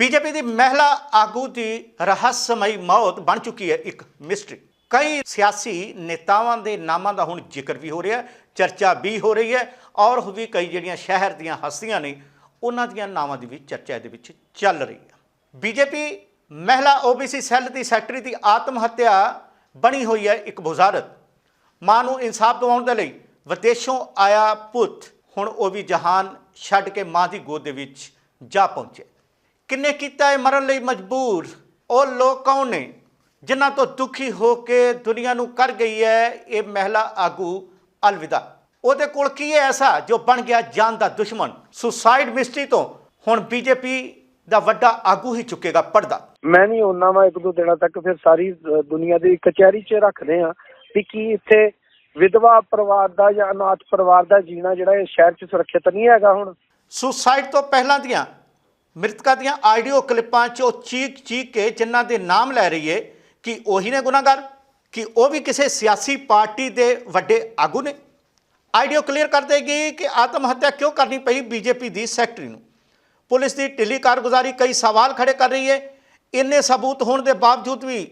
BJP ਦੀ ਮਹਿਲਾ ਆਗੂ ਦੀ ਰਹੱਸਮਈ ਮੌਤ ਬਣ ਚੁੱਕੀ ਹੈ ਇੱਕ ਮਿਸਟਰੀ। ਕਈ ਸਿਆਸੀ ਨੇਤਾਵਾਂ ਦੇ ਨਾਮਾਂ ਦਾ ਹੁਣ ਜ਼ਿਕਰ ਵੀ ਹੋ ਰਿਹਾ ਚਰਚਾ ਵੀ ਹੋ ਰਹੀ ਹੈ ਔਰ ਵੀ ਕਈ ਜਿਹੜੀਆਂ ਸ਼ਹਿਰ ਦੀਆਂ ਹਸਤੀਆਂ ਨੇ, ਉਹਨਾਂ ਦੀਆਂ ਨਾਵਾਂ ਦੀ ਵੀ ਚਰਚਾ ਇਹਦੇ ਵਿੱਚ ਚੱਲ ਰਹੀ ਹੈ। ਬੀਜੇਪੀ ਮਹਿਲਾ ਓਬੀਸੀ ਸੈੱਲ ਦੀ ਸੈਕਟਰੀ ਦੀ ਆਤਮ ਹੱਤਿਆ ਬਣੀ ਹੋਈ ਹੈ ਇੱਕ ਬੁਜ਼ਾਰਤ ਮਾਂ ਨੂੰ ਇਨਸਾਫ ਦਿਵਾਉਣ ਦੇ ਲਈ ਵਿਦੇਸ਼ੋਂ ਆਇਆ ਪੁੱਤ ਹੁਣ ਉਹ ਵੀ ਜਹਾਨ ਛੱਡ ਕੇ ਮਾਂ ਦੀ ਗੋਦ ਦੇ ਵਿੱਚ ਜਾ ਪਹੁੰਚੇ ਕਿੰਨੇ ਕੀਤਾ ਹੈ ਮਰਨ ਲਈ ਮਜਬੂਰ? ਉਹ ਲੋਕ ਕੌਣ ਨੇ? ਜਿਨ੍ਹਾਂ ਤੋਂ ਦੁਖੀ ਹੋ ਕੇ ਦੁਨੀਆ ਨੂੰ ਕਰ ਗਈ ਹੈ ਇਹ ਮਹਿਲਾ ਆਗੂ ਅਲਵਿਦਾ। ਉਹਦੇ ਕੋਲ ਕੀ ਹੈ ਐਸਾ ਜੋ ਬਣ ਗਿਆ ਜਾਨ ਦਾ ਦੁਸ਼ਮਣ? ਸੁਸਾਈਡ ਮਿਸਟਰੀ ਤੋਂ ਹੁਣ ਬੀਜੇਪੀ ਦਾ ਵੱਡਾ ਆਗੂ ਹੀ ਚੁੱਕੇਗਾ ਪਰਦਾ। ਮੈਂ ਨਹੀਂ ਉਹਨਾਂ ਵਾ ਇੱਕ ਦੋ ਦਿਨਾਂ ਤੱਕ ਫਿਰ ਸਾਰੀ ਦੁਨੀਆ ਦੀ ਕਚਹਿਰੀ 'ਚ ਰੱਖਦੇ ਆ ਵੀ ਕੀ ਇੱਥੇ ਵਿਧਵਾ ਪਰਿਵਾਰ ਦਾ ਜਾਂ ਅਨਾਥ ਪਰਿਵਾਰ ਦਾ ਜੀਣਾ ਜਿਹੜਾ ਇਹ ਸ਼ਹਿਰ 'ਚ ਸੁਰੱਖਿਅਤ ਨਹੀਂ ਹੈਗਾ ਹੁਣ। ਸੁਸਾਈਡ ਤੋਂ ਪਹਿਲਾਂ ਦੀਆਂ ਮ੍ਰਿਤਕਾਂ ਦੀਆਂ ਆਡੀਓ ਕਲਿੱਪਾਂ 'ਚ ਉਹ ਚੀਕ ਚੀਕ ਕੇ ਜਿਨ੍ਹਾਂ ਦੇ ਨਾਮ ਲੈ ਰਹੀ ਏ, ਕਿ ਉਹੀ ਨੇ ਗੁਨਾਹਗਰ? ਕਿ ਉਹ ਵੀ ਕਿਸੇ ਸਿਆਸੀ ਪਾਰਟੀ ਦੇ ਵੱਡੇ ਆਗੂ ਨੇ? ਆਡੀਓ ਕਲੀਅਰ ਕਰ ਦੇਗੀ ਕਿ ਆਤਮ ਹੱਤਿਆ ਕਿਉਂ ਕਰਨੀ ਪਈ ਬੀਜੇਪੀ ਦੀ ਸੈਕਟਰੀ ਨੂੰ? ਪੁਲਿਸ ਦੀ ਢਿੱਲੀ ਕਾਰਗੁਜ਼ਾਰੀ ਕਈ ਸਵਾਲ ਖੜੇ ਕਰ ਰਹੀ ਹੈ ਇੰਨੇ ਸਬੂਤ ਹੋਣ ਦੇ ਬਾਵਜੂਦ ਵੀ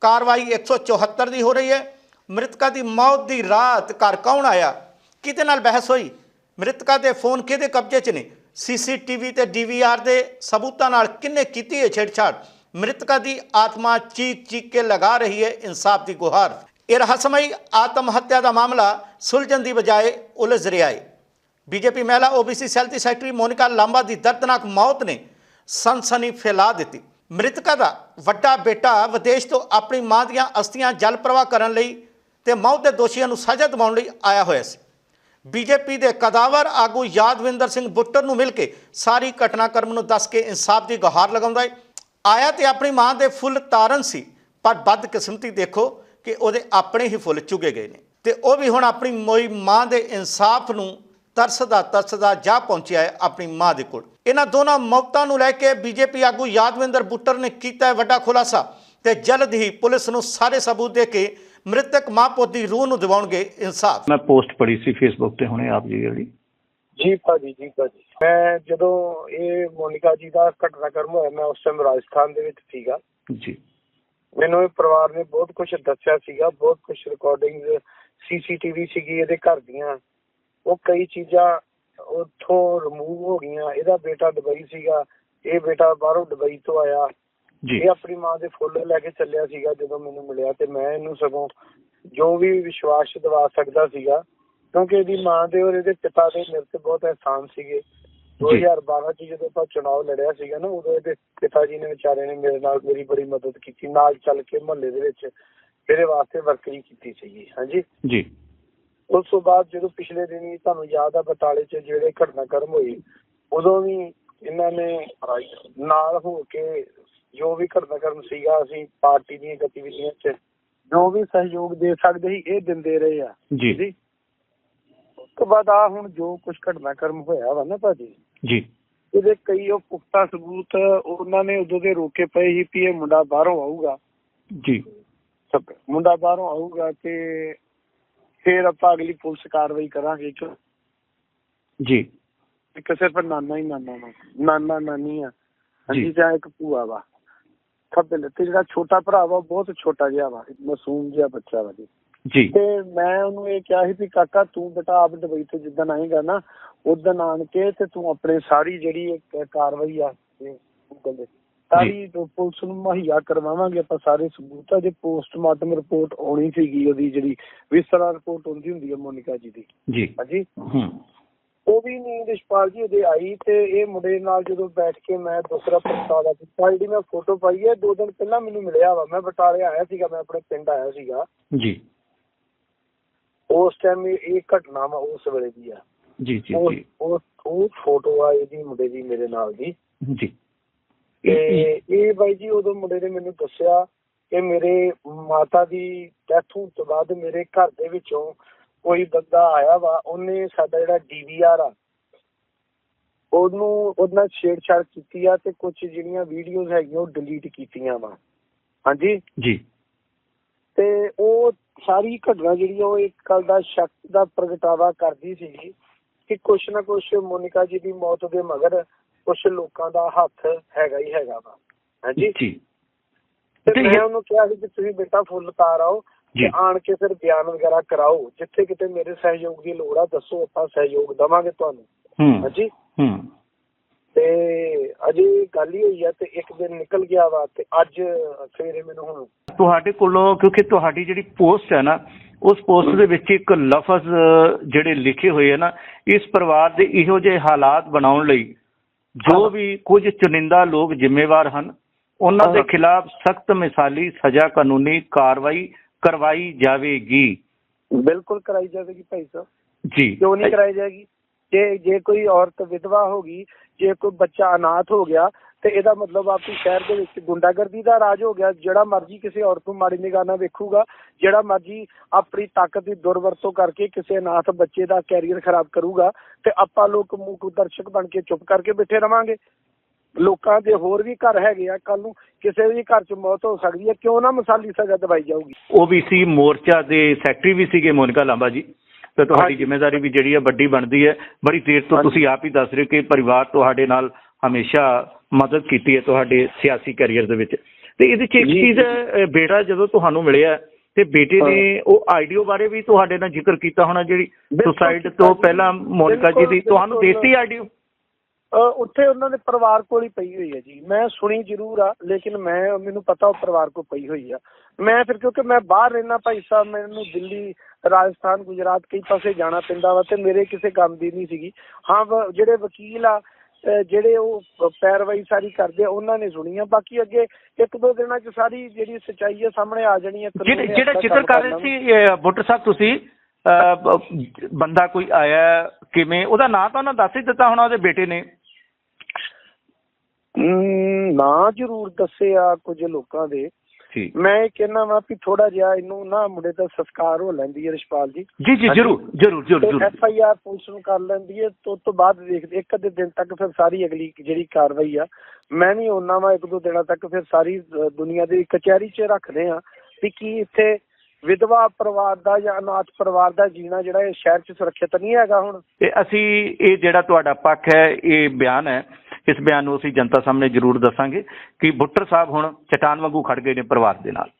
ਕਾਰਵਾਈ 174 ਦੀ ਹੋ ਰਹੀ ਹੈ ਮ੍ਰਿਤਕਾ ਦੀ ਮੌਤ ਦੀ ਰਾਤ ਘਰ ਕੌਣ ਆਇਆ? ਕਿਹਦੇ ਨਾਲ ਬਹਿਸ ਹੋਈ? ਮ੍ਰਿਤਕਾ ਦੇ ਫੋਨ ਕਿਹਦੇ ਕਬਜ਼ੇ 'ਚ ਨੇ? ਸੀਸੀਟੀਵੀ ਤੇ ਡੀਵੀਆਰ ਦੇ ਸਬੂਤਾਂ ਨਾਲ ਕਿੰਨੇ ਕੀਤੀ ਹੈ ਛੇੜਛਾੜ? ਮ੍ਰਿਤਕਾ ਦੀ ਆਤਮਾ ਚੀਕ ਚੀਕ ਕੇ ਲਗਾ ਰਹੀ ਹੈ ਇਨਸਾਫ ਦੀ ਗੁਹਾਰ। ਇਹ ਰਹੱਸਮਈ ਆਤਮ ਹੱਤਿਆ ਦਾ ਮਾਮਲਾ ਸੁਲਝਣ ਦੀ ਬਜਾਏ ਉਲਝ ਰਿਹਾ ਹੈ। ਬੀਜੇਪੀ ਮਹਿਲਾ ਓਬੀਸੀ ਸੈੱਲ ਦੀ ਸੈਕਟਰੀ ਮੋਨਿਕਾ ਲਾਂਬਾ ਦੀ ਦਰਦਨਾਕ ਮੌਤ ਨੇ ਸਨਸਨੀ ਫੈਲਾ ਦਿੱਤੀ। ਮ੍ਰਿਤਕਾ ਦਾ ਵੱਡਾ ਬੇਟਾ ਵਿਦੇਸ਼ ਤੋਂ ਆਪਣੀ ਮਾਂ ਦੀਆਂ ਅਸਥੀਆਂ ਜਲ ਪ੍ਰਵਾਹ ਕਰਨ ਲਈ ਤੇ ਮੌਤ ਦੇ ਦੋਸ਼ੀਆਂ ਨੂੰ ਸਜ਼ਾ ਦਿਵਾਉਣ ਲਈ ਆਇਆ ਹੋਇਆ ਸੀ। ਬੀਜੇਪੀ ਦੇ ਕਦਾਵਰ ਆਗੂ ਯਾਦਵਿੰਦਰ ਸਿੰਘ ਬੁੱਟਰ ਨੂੰ ਮਿਲ ਕੇ ਸਾਰੀ ਘਟਨਾਕ੍ਰਮ ਨੂੰ ਦੱਸ ਕੇ ਇਨਸਾਫ ਦੀ ਗੁਹਾਰ ਲਗਾਉਂਦਾ ਹੈ। ਆਇਆ ਤੇ ਆਪਣੀ ਮਾਂ ਦੇ ਫੁੱਲ ਤਾਰਨ ਸੀ, ਪਰ ਬਦਕਿਸਮਤੀ ਦੇਖੋ ਕਿ ਉਹਦੇ ਆਪਣੇ ਹੀ ਫੁੱਲ ਚੁਗੇ ਗਏ ਨੇ। ਤੇ ਉਹ ਵੀ ਹੁਣ ਆਪਣੀ ਮੋਈ ਮਾਂ ਦੇ ਇਨਸਾਫ ਨੂੰ ਤਰਸਦਾ ਤਰਸਦਾ ਜਾ ਪਹੁੰਚਿਆ ਹੈ ਆਪਣੀ ਮਾਂ ਦੇ ਕੋਲ। ਇਹਨਾਂ ਦੋਨਾਂ ਮੌਤਾਂ ਨੂੰ ਲੈ ਕੇ ਬੀਜੇਪੀ ਆਗੂ ਯਾਦਵਿੰਦਰ ਬੁੱਟਰ ਨੇ ਕੀਤਾ ਹੈ ਵੱਡਾ ਖੁਲਾਸਾ ਤੇ ਜਲਦ ਹੀ ਪੁਲਿਸ ਨੂੰ ਸਾਰੇ ਸਬੂਤ ਦੇ ਕੇ ਮ੍ਰਿਤਕ ਮਾਂ ਪੁੱਤ ਦੀ ਰੂਹ ਨੂੰ ਦਿਵਾਉਣਗੇ ਇਨਸਾਫ। ਮੈਂ ਪੋਸਟ ਪੜੀ ਸੀ ਫੇਸਬੁੱਕ ਤੇ ਹੁਣੇ ਆਪ ਜੀ ਵਾਲੀ। ਜੀ ਭਾਜੀ ਜੀ ਭਾਜੀ। ਮੈਂ ਜਦੋਂ ਇਹ ਮੋਨਿਕਾ ਜੀ ਦਾ ਘਟਨਾਕ੍ਰਮ ਹੋਇਆ ਮੈਂ ਉਸ ਟਾਈਮ ਰਾਜਸਥਾਨ ਦੇ ਵਿੱਚ ਸੀਗਾ। ਜੀ। ਮੈਨੂੰ ਇਹ ਪਰਿਵਾਰ ਨੇ ਬਹੁਤ ਕੁਝ ਦੱਸਿਆ ਸੀਗਾ ਬਹੁਤ ਕੁਝ ਰਿਕਾਰਡਿੰਗਸ ਸੀਸੀਟੀਵੀ ਸੀਗੀ ਇਹਦੇ ਘਰ ਦੀਆਂ। ਉਹ ਕਈ ਚੀਜ਼ਾਂ ਉੱਥੋਂ ਰਿਮੂਵ ਹੋ ਗਈਆਂ ਇਹਦਾ ਬੇਟਾ ਦੁਬਈ ਸੀਗਾ ਇਹ ਬੇਟਾ ਬਾਹਰੋਂ ਦੁਬਈ ਤੋਂ ਆਇਆ। ਇਹ ਆਪਣੀ ਮਾਂ ਦੇ ਫੁੱਲ ਲੈ ਕੇ ਚੱਲਿਆ ਸੀਗਾ ਜਦੋਂ ਮੈਨੂੰ ਮਿਲਿਆ ਤੇ ਮੈਂ ਇਹਨੂੰ ਸਗੋਂ ਜੋ ਵੀ ਵਿਸ਼ਵਾਸ ਦਿਵਾ ਸਕਦਾ ਸੀਗਾ ਕਿਉਂਕਿ ਇਹਦੀ ਮਾਂ ਦੇ ਔਰ ਇਹਦੇ ਪਿਤਾ ਦੇ ਮੇਰੇ ਤੇ ਬਹੁਤ ਅਹਿਸਾਨ ਸੀਗੇ। 2012 ਚ ਜਦੋਂ ਆਪਾਂ ਚੁਣਾਵ ਲੜਿਆ ਸੀਗਾ ਨਾ ਉਦੋਂ ਇਹਦੇ ਪਿਤਾ ਜੀ ਨੇ ਵਿਚਾਰੇ ਨੇ ਮੇਰੇ ਨਾਲ ਮੇਰੀ ਬੜੀ ਮਦਦ ਕੀਤੀ ਨਾਲ ਚੱਲ ਕੇ ਮੁਹੱਲੇ ਦੇ ਵਿੱਚ ਮੇਰੇ ਵਾਸਤੇ ਵਰਕਰੀ ਕੀਤੀ ਸੀਗੀ ਹਾਂਜੀ। ਜੀ। ਉਸ ਤੋਂ ਬਾਅਦ ਜਦੋਂ ਪਿਛਲੇ ਦਿਨੀ ਤੁਹਾਨੂੰ ਯਾਦ ਆ ਬਟਾਲੇ 'ਚ ਜਿਹੜੇ ਘਟਨਾਕ੍ਰਮ ਹੋਈ ਉਦੋਂ ਵੀ ਇਹਨਾਂ ਨੇ ਨਾਲ ਹੋ ਕੇ ਜੋ ਵੀ ਘਟਨਾਕ੍ਰਮ ਸੀਗਾ ਅਸੀਂ ਪਾਰਟੀ ਦੀਆਂ ਗਤੀਵਿਧੀਆਂ 'ਚ ਜੋ ਵੀ ਸਹਿਯੋਗ ਦੇ ਸਕਦੇ ਸੀ ਇਹ ਦਿੰਦੇ ਰਹੇ ਆ। ਜੀ। ਉਸ ਤੋਂ ਬਾਅਦ ਆ ਹੁਣ ਜੋ ਕੁਝ ਘਟਨਾਕ੍ਰਮ ਹੋਇਆ ਵਾ ਨਾ ਭਾਜੀ ਜੀ। ਇਹਦੇ ਕਈ ਉਹ ਪੁਖਤਾ ਸਬੂਤ ਉਹਨਾਂ ਨੇ ਉਦੋਂ ਦੇ ਰੋਕੇ ਪਏ ਸੀ ਵੀ ਇਹ ਮੁੰਡਾ ਬਾਹਰੋਂ ਆਊਗਾ। ਜੀ। ਸਭ ਮੁੰਡਾ ਬਾਹਰੋਂ ਆਊਗਾ ਤੇ ਫਿਰ ਆਪਾਂ ਅਗਲੀ ਪੁਲਿਸ ਕਾਰਵਾਈ ਕਰਾਂਗੇ ਕਿਉਂ ਜੀ। ਇੱਕ ਸਿਰਫ ਨਾਨਾ ਹੀ ਨਾਨਾ ਵਾ ਨਾਨਾ ਨਾਨੀ ਆ। ਹਾਂਜੀ ਜਾਂ ਇੱਕ ਭੂਆ ਵਾ। ਖੱਬੇ ਤੇ ਜਿਹੜਾ ਛੋਟਾ ਭਰਾ ਵਾ ਉਹ ਬਹੁਤ ਛੋਟਾ ਜਿਹਾ ਵਾ ਮਾਸੂਮ ਜਿਹਾ ਬੱਚਾ ਵਾ ਜੀ। ਜੀ। ਤੇ ਮੈਂ ਉਹਨੂੰ ਇਹ ਕਿਹਾ ਸੀ ਵੀ ਕਾਕਾ ਤੂੰ ਬੇਟਾ ਆਪ ਦੁਬਈ ਤੋਂ ਜਿੱਦਣ ਆਏਗਾ ਨਾ ਉਦੋਂ ਆਣ ਕੇ ਤੇ ਤੂੰ ਆਪਣੇ ਸਾਰੀ ਜਿਹੜੀ ਕਾਰਵਾਈ ਆ Google ਦੇ ਸਾਰੀ ਪੁਲਿਸ ਨੂੰ ਮੁਹੱਈਆ ਕਰਵਾਵਾਂਗੇ ਆਪਾਂ ਸਾਰੇ ਸਬੂਤ ਆ ਜੇ ਪੋਸਟਮਾਰਟਮ ਰਿਪੋਰਟ ਆਉਣੀ ਸੀਗੀ ਉਹਦੀ ਜਿਹੜੀ ਵਿਸਰਾ ਰਿਪੋਰਟ ਹੁੰਦੀ ਹੁੰਦੀ ਹੈ ਮੋਨਿਕਾ ਜੀ ਦੀ। ਜੀ। ਹਾਂਜੀ? ਹੂੰ ਉਹ ਵੀ ਨਹੀਂ ਰਿਸ਼ਪਾਲ ਜੀ ਉਹਦੇ ਆਈ ਤੇ ਇਹ ਮੁੰਡੇ ਨਾਲ ਜਦੋਂ ਬੈਠ ਕੇ ਮੈਂ ਦੂਸਰਾ ਪ੍ਰਸਤਾਵ ਦਿੱਤਾ ਜਿਹੜੀ ਮੈਂ ਫੋਟੋ ਪਾਈ ਹੈ ਦੋ ਦਿਨ ਪਹਿਲਾਂ ਮੈਨੂੰ ਮਿਲਿਆ ਵਾ। ਮੈਂ ਬਟਾਲੇ ਆਇਆ ਸੀਗਾ ਮੈਂ ਆਪਣੇ ਪਿੰਡ ਆਇਆ ਸੀਗਾ। ਜੀ। ਉਸ ਟਾਈਮ ਇਹ ਘਟਨਾ ਵਾ ਉਸ ਵੇਲੇ ਦੀ ਆ। ਜੀ ਜੀ ਉਹ ਜੀ। ਉਹ ਉਹ ਫੋਟੋ ਆ ਇਹਦੀ ਮੁੰਡੇ ਦੀ ਮੇਰੇ ਨਾਲ ਦੀ। ਜੀ। ਤੇ ਇਹ ਬਾਈ ਜੀ ਉਦੋਂ ਮੁੰਡੇ ਨੇ ਮੈਨੂੰ ਦੱਸਿਆ ਕਿ ਮੇਰੇ ਮਾਤਾ ਦੀ ਡੈਥ ਹੋਣ ਤੋਂ ਬਾਅਦ ਮੇਰੇ ਘਰ ਦੇ ਵਿੱਚੋਂ ਕੋਈ ਬੰਦਾ ਆਇਆ ਵਾ ਉਹਨੇ ਸਾਡਾ ਜਿਹੜਾ ਡੀਵੀਆਰ ਆ ਉਹਨੂੰ ਉਹਦੇ ਛੇੜਛਾੜ ਕੀਤੀ ਆ ਤੇ ਕੁਝ ਜਿਹੜੀਆਂ ਵੀਡੀਓਜ਼ ਹੈਗੀਆਂ ਉਹ ਡਿਲੀਟ ਕੀਤੀਆਂ ਵਾ। ਹਾਂਜੀ? ਜੀ। ਤੇ ਉਹ ਸਾਰੀ ਘਟਨਾ ਜਿਹੜੀ ਉਹ ਇੱਕ ਗੱਲ ਦਾ ਸ਼ੱਕ ਦਾ ਪ੍ਰਗਟਾਵਾ ਕਰਦੀ ਸੀ ਕਿ ਕੁਛ ਨਾ ਕੁਛ ਮੋਨਿਕਾ ਜੀ ਦੀ ਮੌਤ ਦੇ ਮਗਰ ਕੁਝ ਲੋਕਾਂ ਦਾ ਹੱਥ ਹੈਗਾ ਹੀ ਹੈਗਾ ਵਾ। ਹਾਂਜੀ? ਜੀ। ਤੇ ਮੈਂ ਉਹਨੂੰ ਕਿਹਾ ਸੀ ਕਿ ਤੁਸੀਂ ਬੇਟਾ ਫੁੱਲ ਤਾਰ ਆਓ। ਤੇ ਆਣ ਕੇ ਫਿਰ ਬਿਆਨ ਵਗੈਰਾ ਕਰਾਓ ਜਿੱਥੇ ਕਿਤੇ ਮੇਰੇ ਸਹਿਯੋਗ ਦੀ ਲੋੜ ਆ ਦੱਸੋ ਆਪਾਂ ਸਹਿਯੋਗ ਦਵਾਂਗੇ ਤੁਹਾਨੂੰ। ਹੂੰ। ਹਾਂਜੀ। ਹੂੰ। ਤੇ ਅਜੇ ਗੱਲ ਹੀ ਹੋਈ ਆ ਤੇ ਇੱਕ ਦਿਨ ਨਿਕਲ ਗਿਆ ਵਾ ਤੇ ਅੱਜ ਸਵੇਰੇ ਮੈਨੂੰ ਹੁਣ ਤੁਹਾਡੇ ਕੋਲੋਂ ਕਿਉਂਕਿ ਤੁਹਾਡੀ ਜਿਹੜੀ ਪੋਸਟ ਹੈ ਨਾ ਉਸ ਪੋਸਟ ਦੇ ਵਿੱਚ ਇੱਕ ਲਫ਼ਜ਼ ਜਿਹੜੇ ਲਿਖੇ ਹੋਏ ਆ ਨਾ ਇਸ ਪਰਿਵਾਰ ਦੇ ਇਹੋ ਜਿਹੇ ਹਾਲਾਤ ਬਣਾਉਣ ਲਈ ਜੋ ਹਾਂ। ਵੀ ਕੁਝ ਚੁਣਿੰਦਾ ਲੋਕ ਜ਼ਿੰਮੇਵਾਰ ਹਨ ਉਹਨਾਂ ਦੇ ਹਾਂ। ਖਿਲਾਫ ਸਖਤ ਮਿਸਾਲੀ ਸਜ਼ਾ ਕਾਨੂੰਨੀ ਕਾਰਵਾਈ ਕਰਵਾਈ ਜਾਵੇਗੀ। ਬਿਲਕੁਲ ਕਰਾਈ ਜਾਵੇਗੀ ਭਾਈ ਸਾਹਿਬ। ਜੀ। ਕਿਉਂ ਨਹੀਂ ਕਰਾਈ ਜਾਏਗੀ? ਜੇ ਜੇ ਕੋਈ ਔਰਤ ਵਿਧਵਾ ਹੋ ਗਈ ਜੇ ਕੋਈ ਬੱਚਾ ਅਨਾਥ ਹੋ ਗਿਆ ਤੇ ਇਹਦਾ ਮਤਲਬ ਆਪੀ ਸ਼ਹਿਰ ਦੇ ਵਿੱਚ ਗੁੰਡਾਗਰਦੀ ਦਾ ਰਾਜ ਹੋ ਗਿਆ ਜਿਹੜਾ ਮਰਜ਼ੀ ਕਿਸੇ ਔਰਤ ਨੂੰ ਮਾੜੀ ਨਿਗਾਹ ਨਾਲ ਵੇਖੂਗਾ ਜਿਹੜਾ ਮਰਜ਼ੀ ਆਪਣੀ ਤਾਕਤ ਦੀ ਦੁਰਵਰਤੋਂ ਕਰਕੇ ਕਿਸੇ ਅਨਾਥ ਬੱਚੇ ਦਾ ਕੈਰੀਅਰ ਖਰਾਬ ਕਰੂਗਾ ਤੇ ਆਪਾਂ ਲੋਕ ਮੂਕ ਦਰਸ਼ਕ ਬਣ ਕੇ ਚੁੱਪ ਕਰਕੇ ਬੈਠੇ ਰਵਾਂਗੇ। ਲੋਕਾਂ ਦੇ ਹੋਰ ਵੀ ਘਰ ਹੈਗੇ ਆ ਕੱਲ ਨੂੰ ਕਿਸੇ ਵੀ ਘਰ 'ਚ ਮੌਤ ਹੋ ਸਕਦੀ ਹੈ ਕਿਉਂ ਨਾ ਮਿਸਾਲੀ ਸਜ਼ਾ ਦਵਾਈ ਜਾਊਗੀ ਓਬੀਸੀ ਮੋਰਚਾ ਦੇ ਸੈਕਟਰੀ ਵੀ ਸੀਗੇ ਮੋਨਿਕਾ ਲਾਂਬਾ ਜੀ ਤੇ ਤੁਹਾਡੀ। ਜ਼ਿੰਮੇਵਾਰੀ ਵੀ ਜਿਹੜੀ ਹੈ ਵੱਡੀ ਬਣਦੀ ਹੈ ਬੜੀ ਦੇਰ ਤੋਂ। ਤੁਸੀਂ ਆਪ ਹੀ ਦੱਸ ਰਹੇ ਹੋ ਕਿ ਪਰਿਵਾਰ ਤੁਹਾਡੇ ਨਾਲ ਹਮੇਸ਼ਾ ਮਦਦ ਕੀਤੀ ਹੈ ਤੁਹਾਡੇ ਸਿਆਸੀ ਕੈਰੀਅਰ ਦੇ ਵਿੱਚ ਤੇ ਇਹਦੇ ਚ ਇੱਕ। ਚੀਜ਼ ਬੇਟਾ ਜਦੋਂ ਤੁਹਾਨੂੰ ਮਿਲਿਆ ਤੇ ਬੇਟੇ ਨੇ ਉਹ ਆਈਡੀਓ ਬਾਰੇ ਵੀ ਤੁਹਾਡੇ ਨਾਲ ਜ਼ਿਕਰ ਕੀਤਾ ਹੋਣਾ ਜਿਹੜੀ ਕੀਤਾ ਤੋਂ। ਪਹਿਲਾਂ ਮੋਨਿਕਾ ਜੀ ਦੀ ਤੁਹਾਨੂੰ। ਦੇਤੀ ਆਈਡੀਓ ਉੱਥੇ ਉਹਨਾਂ ਦੇ ਪਰਿਵਾਰ ਕੋਲ ਹੀ ਪਈ ਹੋਈ ਹੈ ਜੀ। ਮੈਂ ਸੁਣੀ ਜ਼ਰੂਰ ਆ ਲੇਕਿਨ ਮੈਂ ਮੈਨੂੰ ਪਤਾ ਉਹ ਪਰਿਵਾਰ ਕੋਲ ਪਈ ਹੋਈ ਆ। ਮੈਂ ਫਿਰ ਕਿਉਂਕਿ ਮੈਂ ਬਾਹਰ ਰਹਿਣਾ ਭਾਈ ਸਾਹਿਬ ਮੈਨੂੰ ਦਿੱਲੀ ਰਾਜਸਥਾਨ ਗੁਜਰਾਤ ਕਈ ਪਾਸੇ ਜਾਣਾ ਪੈਂਦਾ ਵਾ ਤੇ ਮੇਰੇ ਕਿਸੇ ਕੰਮ ਦੀ ਨਹੀਂ ਸੀਗੀ। ਹਾਂ ਜਿਹੜੇ ਵਕੀਲ ਆ ਜਿਹੜੇ ਉਹ ਪੈਰਵਾਈ ਸਾਰੀ ਕਰਦੇ ਉਹਨਾਂ ਨੇ ਸੁਣੀ ਆ ਬਾਕੀ ਅੱਗੇ ਇੱਕ ਦੋ ਦਿਨਾਂ 'ਚ ਸਾਰੀ ਜਿਹੜੀ ਸੱਚਾਈ ਹੈ ਸਾਹਮਣੇ ਆ ਜਾਣੀ ਹੈ ਜਿਹੜੇ ਜ਼ਿਕਰ ਕਰ ਰਹੇ। ਸੀ ਬੁੱਟਰ ਸਾਹਿਬ ਤੁਸੀਂ ਬੰਦਾ ਕੋਈ ਆਇਆ ਕਿਵੇਂ? ਉਹਦਾ ਨਾਂ ਤਾਂ ਉਹਨਾਂ ਦੱਸ ਹੀ ਦਿੱਤਾ ਹੋਣਾ ਉਹਦੇ ਬੇਟੇ ਨੇ। ਨਾਂ ਜ਼ਰੂਰ ਦੱਸਿਆ ਕੁਝ ਲੋਕਾਂ ਦੇ। ਮੈਂ ਇਹ ਕਹਿਣਾ ਵਾ ਵੀ ਥੋੜਾ ਜਿਹਾ ਇਹਨੂੰ ਨਾ ਮੁੰਡੇ ਦਾ ਸੰਸਕਾਰ ਹੋ ਲੈਂਦੀ ਹੈ ਰਿਸ਼ਪਾਲ ਜੀ। ਜੀ ਜੀ ਜਰੂਰ ਜਰੂਰ ਜਰੂਰ ਐਫ ਆਈ ਆਰ ਪੁਲਿਸ ਨੂੰ ਕਰ ਲੈਂਦੀ ਹੈ ਤੋਂ ਤੋਂ ਬਾਅਦ ਦੇਖਦੇ ਇੱਕ ਅੱਧੇ ਦਿਨ ਤੱਕ ਫਿਰ ਸਾਰੀ ਅਗਲੀ ਜਿਹੜੀ ਕਾਰਵਾਈ ਆ ਮੈਂ ਨਹੀਂ ਉਹਨਾਂ ਵਾ ਇੱਕ ਦੋ ਦਿਨਾਂ ਤੱਕ ਫਿਰ ਸਾਰੀ ਦੁਨੀਆ ਦੀ ਕਚਹਿਰੀ 'ਚ ਰੱਖਦੇ ਆ ਵੀ ਕੀ ਇੱਥੇ ਵਿਧਵਾ ਪਰਿਵਾਰ ਦਾ ਜਾਂ ਅਨਾਥ ਪਰਿਵਾਰ ਦਾ ਜੀਣਾ ਜਿਹੜਾ ਇਹ ਸ਼ਹਿਰ 'ਚ ਸੁਰੱਖਿਅਤ ਨਹੀਂ ਹੈਗਾ ਹੁਣ। ਤੇ ਅਸੀਂ ਇਹ ਜਿਹੜਾ ਤੁਹਾਡਾ ਪੱਖ ਹੈ ਇਹ ਬਿਆਨ ਹੈ ਇਸ ਬਿਆਨ ਨੂੰ ਅਸੀਂ ਜਨਤਾ ਸਾਹਮਣੇ ਜ਼ਰੂਰ ਦੱਸਾਂਗੇ ਕਿ ਬੁੱਟਰ ਸਾਹਿਬ ਹੁਣ ਚਟਾਨ ਵਾਂਗੂ ਖੜ ਗਏ ਨੇ ਪਰਿਵਾਰ ਦੇ ਨਾਲ।